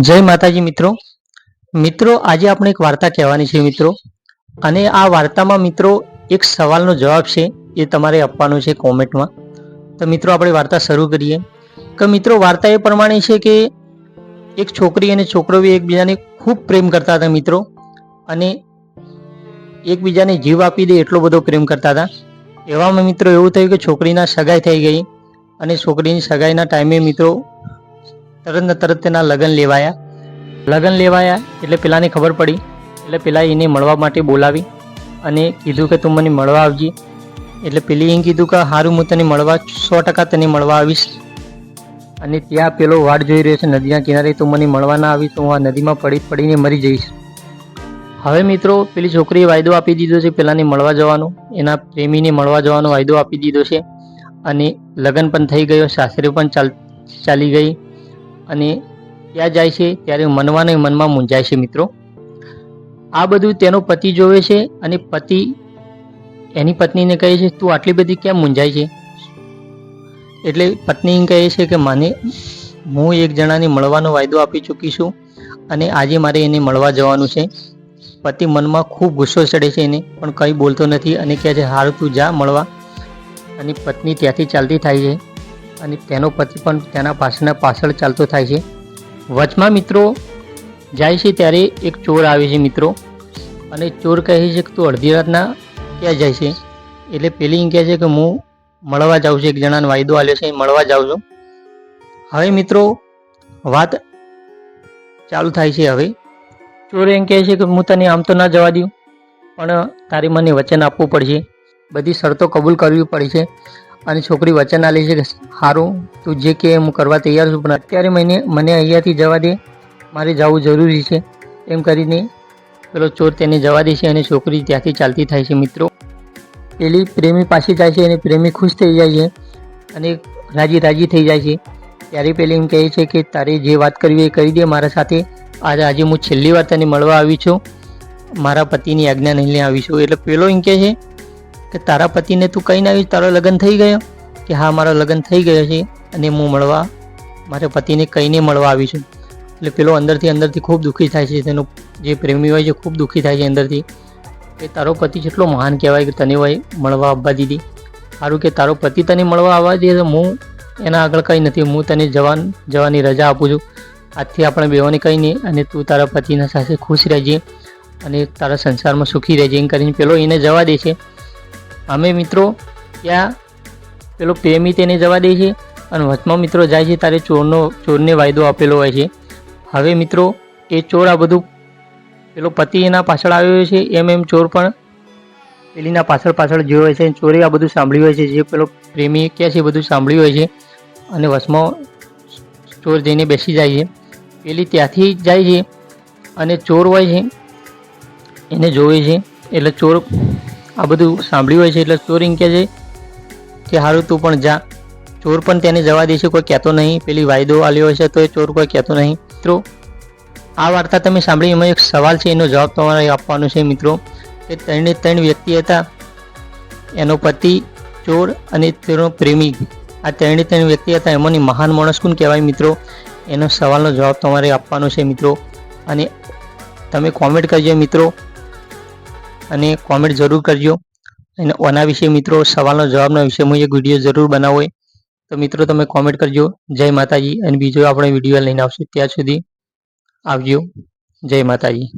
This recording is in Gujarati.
જય માતાજી મિત્રો. મિત્રો, આજે આપણે એક વાર્તા કહેવાની છે મિત્રો. અને આ વાર્તામાં મિત્રો એક સવાલનો જવાબ છે એ તમારે આપવાનો છે કોમેન્ટમાં. તો મિત્રો, આપણે વાર્તા શરૂ કરીએ. કે મિત્રો, વાર્તા એ પ્રમાણે છે કે એક છોકરી અને છોકરો બી એકબીજાને ખૂબ પ્રેમ કરતા હતા મિત્રો. અને એકબીજાને જીવ આપી દે એટલો બધો પ્રેમ કરતા હતા. એવામાં મિત્રો એવું થયું કે છોકરીના સગાઈ થઈ ગઈ. અને છોકરીની સગાઈના ટાઈમે મિત્રો તરત ને તરત તેના લગ્ન લેવાયા. લગ્ન લેવાયા એટલે પેલાને ખબર પડી. એટલે પેલા એને મળવા માટે બોલાવી અને કીધું કે તું મને મળવા આવજે. એટલે પેલી એમ કીધું કે સારું હું તને મળવા સો ટકા તને મળવા આવીશ. અને ત્યાં પેલો વાડ જોઈ રહ્યો છે નદીના કિનારે, તું મને મળવા ના આવી તો હું આ નદીમાં પડી, પડીને મરી જઈશ. હવે મિત્રો, પેલી છોકરીએ વાયદો આપી દીધો છે પેલાને મળવા જવાનો. એના પ્રેમીને મળવા જવાનો વાયદો આપી દીધો છે. અને લગ્ન પણ થઈ ગયો, સાસરે પણ ચાલ, ચાલી ગઈ. અને ત્યાં જાય છે? ત્યારે મનવાને મનમાં મૂંઝાય છે મિત્રો. આ બધું તેનો પતિ જોવે છે અને પતિ એની પત્નીને કહે છે, તું આટલી બધી કેમ મૂંઝાય છે? એટલે પત્ની કહે છે કે, મને, હું એક જણાને મળવાનો વાયદો આપી ચૂકી છું અને આજે મારે એને મળવા જવાનું છે. પતિ મનમાં ખૂબ ગુસ્સો ચડે છે એને, પણ કંઈ બોલતો નથી અને કહે છે, હારું તું જા મળવા. અને પત્ની ત્યાંથી ચાલતી થાય છે. અને તેનો પતિ પણ તેના પાછળના પાછળ ચાલતો થાય છે. વચમાં મિત્રો જાય છે ત્યારે એક ચોર આવે છે મિત્રો. અને ચોર કહે છે કે તું અડધી રાતના ક્યાં જાય છે? એટલે પેલી એમ કહે છે કે હું મળવા જાઉં છું, એક જણાને વાયદો આવ્યો છે, મળવા જાઉં છું. હવે મિત્રો વાત ચાલુ થાય છે હવે. ચોર એમ કહે છે કે હું તને આમ તો ના જવા દઉં, પણ તારે મને વચન આપવું પડશે. બધી શરતો કબૂલ કરવી પડશે. અને છોકરી વચન આલે છે કે સારું તું જે કે હું કરવા તૈયાર છું, પણ અત્યારે મને મને અહીંયાથી જવા દે. મારે જવું જરૂરી છે. એમ કરીને પેલો ચોર તેને જવા દે છે અને છોકરી ત્યાંથી ચાલતી થાય છે. મિત્રો, પેલી પ્રેમી પાસે જાય છે અને પ્રેમી ખુશ થઈ જાય છે અને રાજી રાજી થઈ જાય છે. ત્યારે પેલી એમ કહે છે કે, તારે જે વાત કરવી એ કરી દે મારા સાથે. આજે આજે હું છેલ્લી વાર તને મળવા આવી છું. મારા પતિની આજ્ઞા નહીં લઈ આવી છું. એટલે પેલો એમ કહે છે કે તારા પતિને તું કહીને આવી તારો લગ્ન થઈ ગયો? કે હા, મારો લગ્ન થઈ ગયો છે અને હું મળવા, મારા પતિને કહીને મળવા આવી છું. એટલે પેલો અંદરથી અંદરથી ખૂબ દુઃખી થાય છે, તેનો જે પ્રેમી હોય છે, ખૂબ દુઃખી થાય છે અંદરથી. કે તારો પતિ જેટલો મહાન કહેવાય કે તને હોય મળવા આવવા દીધી. સારું કે તારો પતિ તને મળવા આવવા દે, તો હું એના આગળ કંઈ નથી, હું તને જવાન, જવાની રજા આપું છું. આજથી આપણે કંઈ નહીં અને તું તારા પતિના સાથે ખુશ રહેજે અને તારા સંસારમાં સુખી રહેજે એમ કરીને પેલો એને જવા દે છે. અમે મિત્રો ત્યાં પેલો પ્રેમી તેને જવા દે છે અને વચમાં મિત્રો જાય છે ત્યારે ચોરનો, ચોરને વાયદો આપેલો હોય છે. હવે મિત્રો, એ ચોર આ બધું પેલો પતિ એના પાછળ આવ્યો છે, એમ એમ ચોર પણ પેલીના પાછળ પાછળ જોયો હોય છે ચોરે આ બધું સાંભળ્યું હોય છે, જે પેલો પ્રેમી કહે છે બધું સાંભળ્યું હોય છે અને વચમાં ચોર જઈને બેસી જાય છે. પેલી ત્યાંથી જાય છે અને ચોર હોય છે, એને જોવે છે, એટલે ચોર આ બધું સાંભળ્યું હોય છે એટલે ચોર કહે છે કે સારું તું પણ જા. ચોર પણ તેને જવા દેશે કોઈ કહેતો નહીં. પેલી વાયદો આલ્યો છે તો એ ચોર કોઈ કહેતો નહીં. મિત્રો, આ વાર્તા તમે સાંભળી, એમાં એક સવાલ છે, એનો જવાબ તમારે આપવાનો છે, મિત્રો. કે ત્રણે ત્રણ વ્યક્તિ હતા, એનો પતિ, ચોર અને તેનો પ્રેમી. આ ત્રણે ત્રણ વ્યક્તિ હતા, એમાંની મહાન માણસ કોણ કહેવાય, મિત્રો? એનો સવાલનો જવાબ તમારે આપવાનો છે, મિત્રો. અને તમે કોમેન્ટ કરજો, મિત્રો. અને કોમેન્ટ જરૂર કરજો. અને આના વિશે મિત્રો સવાલનો જવાબના વિશે હું એક વીડિયો જરૂર બનાવો તો મિત્રો તમે કોમેન્ટ કરજો. જય માતાજી. અને બીજો આપણે વીડિયો લઈને આવશું. ત્યાં સુધી આવજો. જય માતાજી.